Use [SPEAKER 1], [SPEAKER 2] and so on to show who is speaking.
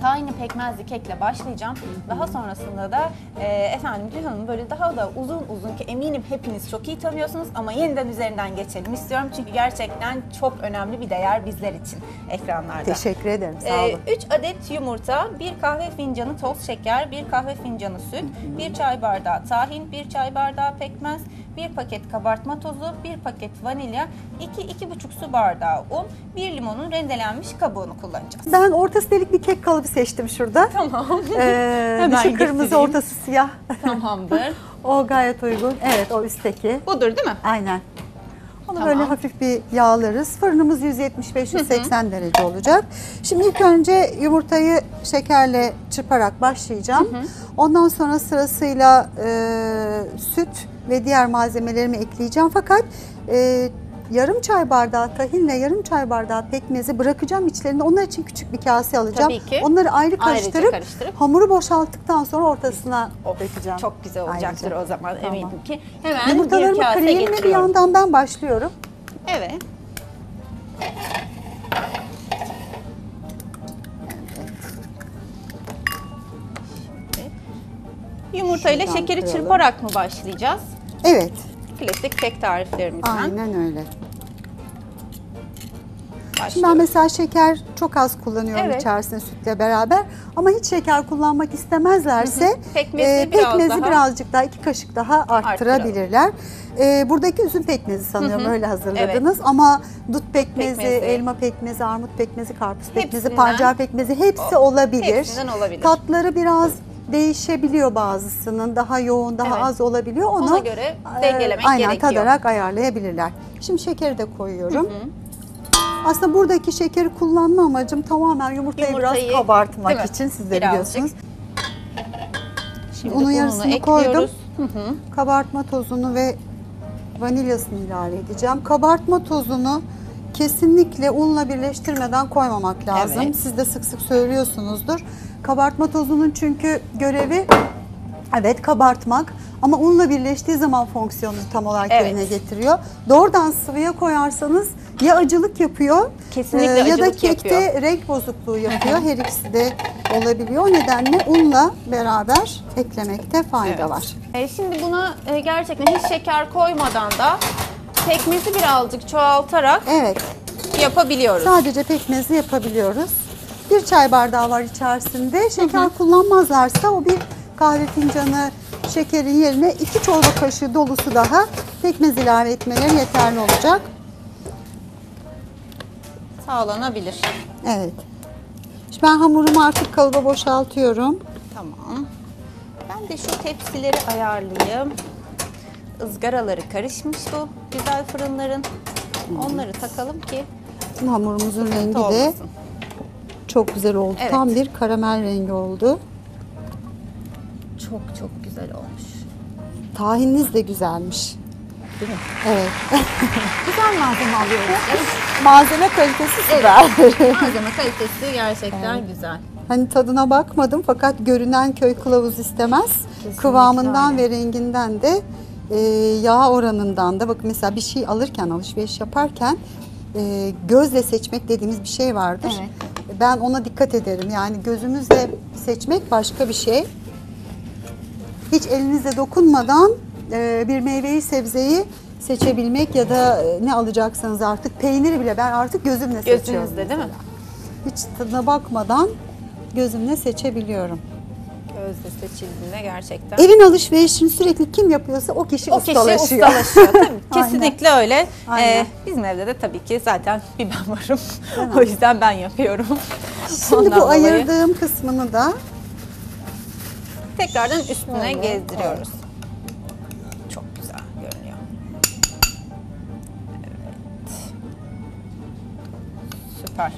[SPEAKER 1] tahinli pekmezli kekle başlayacağım. Daha sonrasında da e, efendim Gül Hanım böyle daha da uzun uzun ki eminim hepiniz çok iyi tanıyorsunuz ama yeniden üzerinden geçelim istiyorum. Çünkü gerçekten çok önemli bir değer bizler için ekranlarda.
[SPEAKER 2] Teşekkür ederim. Sağ olun.
[SPEAKER 1] 3 adet yumurta, 1 kahve fincanı toz şeker, 1 kahve fincanı süt, 1 çay bardağı tahin, 1 çay bardağı pekmez, 1 paket kabartma tozu, 1 paket vanilya, 2-2,5 su bardağı un, 1 limonun rendelenmiş kabuğunu kullanacağız.
[SPEAKER 2] Ben ortası delik bir kek kalıbı seçtim şurada.
[SPEAKER 1] Tamam.
[SPEAKER 2] Ee,
[SPEAKER 1] Hemen
[SPEAKER 2] dışı kırmızı,
[SPEAKER 1] getireyim.
[SPEAKER 2] ortası siyah.
[SPEAKER 1] Tamamdır.
[SPEAKER 2] o gayet uygun. Evet, o üstteki.
[SPEAKER 1] Budur değil mi?
[SPEAKER 2] Aynen. Onu
[SPEAKER 1] Tamam.
[SPEAKER 2] böyle hafif bir yağlarız. Fırınımız 175-180 derece olacak. Şimdi ilk önce yumurtayı şekerle çırparak başlayacağım. Ondan sonra sırasıyla e, süt ve diğer malzemelerimi ekleyeceğim. Fakat e, yarım çay bardağı tahinle yarım çay bardağı pekmezi bırakacağım içlerinde. Onlar için küçük bir kase alacağım.
[SPEAKER 1] Tabii ki.
[SPEAKER 2] Onları ayrı karıştırıp,
[SPEAKER 1] karıştırıp.
[SPEAKER 2] hamuru boşalttıktan sonra ortasına
[SPEAKER 1] Of,
[SPEAKER 2] dökeceğim.
[SPEAKER 1] Çok güzel olacaktır
[SPEAKER 2] Ayrıca.
[SPEAKER 1] o zaman
[SPEAKER 2] Tamam.
[SPEAKER 1] eminim ki. Hemen bir
[SPEAKER 2] Yumurtalarımı mı bir yandan ben başlıyorum.
[SPEAKER 1] Evet. Yumurtayla şekeri
[SPEAKER 2] kıralım.
[SPEAKER 1] çırparak mı başlayacağız?
[SPEAKER 2] Evet.
[SPEAKER 1] Klasik kek tariflerimizden.
[SPEAKER 2] Aynen öyle.
[SPEAKER 1] başlıyoruz.
[SPEAKER 2] Şimdi ben mesela şeker çok az kullanıyorum
[SPEAKER 1] Evet.
[SPEAKER 2] içerisinde sütle beraber. Ama hiç şeker kullanmak istemezlerse
[SPEAKER 1] Pekmezi
[SPEAKER 2] e,
[SPEAKER 1] biraz
[SPEAKER 2] pekmezi
[SPEAKER 1] daha-
[SPEAKER 2] birazcık daha iki kaşık daha arttırabilirler. E, buradaki üzüm pekmezi sanıyorum öyle hazırladınız. Ama dut pekmezi,
[SPEAKER 1] Pekmezi.
[SPEAKER 2] elma pekmezi, armut pekmezi, karpuz pekmezi,
[SPEAKER 1] Hepsinden-
[SPEAKER 2] pancar pekmezi hepsi olabilir.
[SPEAKER 1] hepsinden olabilir.
[SPEAKER 2] Tatları biraz değişebiliyor bazısının. Daha yoğun, daha
[SPEAKER 1] Evet.
[SPEAKER 2] az olabiliyor. Onu
[SPEAKER 1] Ona göre
[SPEAKER 2] e,
[SPEAKER 1] dengelemek
[SPEAKER 2] aynen,
[SPEAKER 1] gerekiyor.
[SPEAKER 2] tadarak ayarlayabilirler. Şimdi şekeri de koyuyorum. Aslında buradaki şekeri kullanma amacım tamamen yumurtayı,
[SPEAKER 1] Yumurtayı,
[SPEAKER 2] biraz kabartmak
[SPEAKER 1] mi?
[SPEAKER 2] için siz de
[SPEAKER 1] Birazcık.
[SPEAKER 2] biliyorsunuz.
[SPEAKER 1] Şimdi
[SPEAKER 2] Unun yarısını koydum.
[SPEAKER 1] Hı hı.
[SPEAKER 2] Kabartma tozunu ve vanilyasını ilave edeceğim. Kabartma tozunu kesinlikle unla birleştirmeden koymamak lazım.
[SPEAKER 1] Evet.
[SPEAKER 2] Siz de sık sık söylüyorsunuzdur. Kabartma tozunun çünkü görevi evet kabartmak ama unla birleştiği zaman fonksiyonunu tam olarak
[SPEAKER 1] Evet.
[SPEAKER 2] yerine getiriyor. Doğrudan sıvıya koyarsanız ya acılık yapıyor
[SPEAKER 1] Kesinlikle
[SPEAKER 2] e, ya da kekte
[SPEAKER 1] yapıyor.
[SPEAKER 2] renk bozukluğu yapıyor. Her ikisi de olabiliyor. O nedenle unla beraber eklemekte fayda
[SPEAKER 1] Evet.
[SPEAKER 2] var.
[SPEAKER 1] E, şimdi buna e, gerçekten hiç şeker koymadan da pekmezi birazcık çoğaltarak
[SPEAKER 2] Evet.
[SPEAKER 1] yapabiliyoruz.
[SPEAKER 2] Sadece pekmezi yapabiliyoruz. Bir çay bardağı var içerisinde. Şeker kullanmazlarsa o bir kahve fincanı şekerin yerine iki çorba kaşığı dolusu daha pekmez ilave etmeleri yeterli olacak.
[SPEAKER 1] Sağlanabilir.
[SPEAKER 2] Evet. Şimdi ben hamurumu artık kalıba boşaltıyorum.
[SPEAKER 1] Tamam. Ben de şu tepsileri ayarlayayım. Izgaraları karışmış bu güzel fırınların. Onları takalım ki
[SPEAKER 2] Şimdi hamurumuzun rengi de
[SPEAKER 1] olmasın.
[SPEAKER 2] çok güzel oldu.
[SPEAKER 1] Evet.
[SPEAKER 2] Tam bir karamel rengi oldu.
[SPEAKER 1] Çok çok güzel olmuş.
[SPEAKER 2] Tahininiz de güzelmiş.
[SPEAKER 1] Değil mi?
[SPEAKER 2] Evet.
[SPEAKER 1] Güzel malzeme alıyoruz.
[SPEAKER 2] Malzeme kalitesi süper.
[SPEAKER 1] malzeme kalitesi gerçekten güzel.
[SPEAKER 2] Hani tadına bakmadım fakat görünen köy kılavuz istemez.
[SPEAKER 1] Kesinlikle
[SPEAKER 2] Kıvamından ve renginden de e, yağ oranından da bakın mesela bir şey alırken alışveriş yaparken e, gözle seçmek dediğimiz bir şey vardır.
[SPEAKER 1] Evet.
[SPEAKER 2] Ben ona dikkat ederim. Yani gözümüzle seçmek başka bir şey. Hiç elinizle dokunmadan e, bir meyveyi, sebzeyi seçebilmek ya da e, ne alacaksanız artık peyniri bile ben artık gözümle seçiyorum.
[SPEAKER 1] Gözünüzde değil mi?
[SPEAKER 2] Hiç tadına bakmadan gözümle seçebiliyorum.
[SPEAKER 1] Gözle seçildiğinde gerçekten.
[SPEAKER 2] Evin alışverişini sürekli kim yapıyorsa o kişi
[SPEAKER 1] o kişi
[SPEAKER 2] ustalaşıyor.
[SPEAKER 1] ustalaşıyor. Tabii,
[SPEAKER 2] Aynen.
[SPEAKER 1] kesinlikle öyle.
[SPEAKER 2] Aynen.
[SPEAKER 1] Ee, bizim evde de tabii ki zaten bir ben varım. O yüzden ben yapıyorum.
[SPEAKER 2] Şimdi
[SPEAKER 1] Ondan
[SPEAKER 2] bu
[SPEAKER 1] dolayı
[SPEAKER 2] ayırdığım kısmını da
[SPEAKER 1] tekrardan üstüne
[SPEAKER 2] Şöyle,
[SPEAKER 1] gezdiriyoruz. Çok güzel görünüyor. Evet. Süper.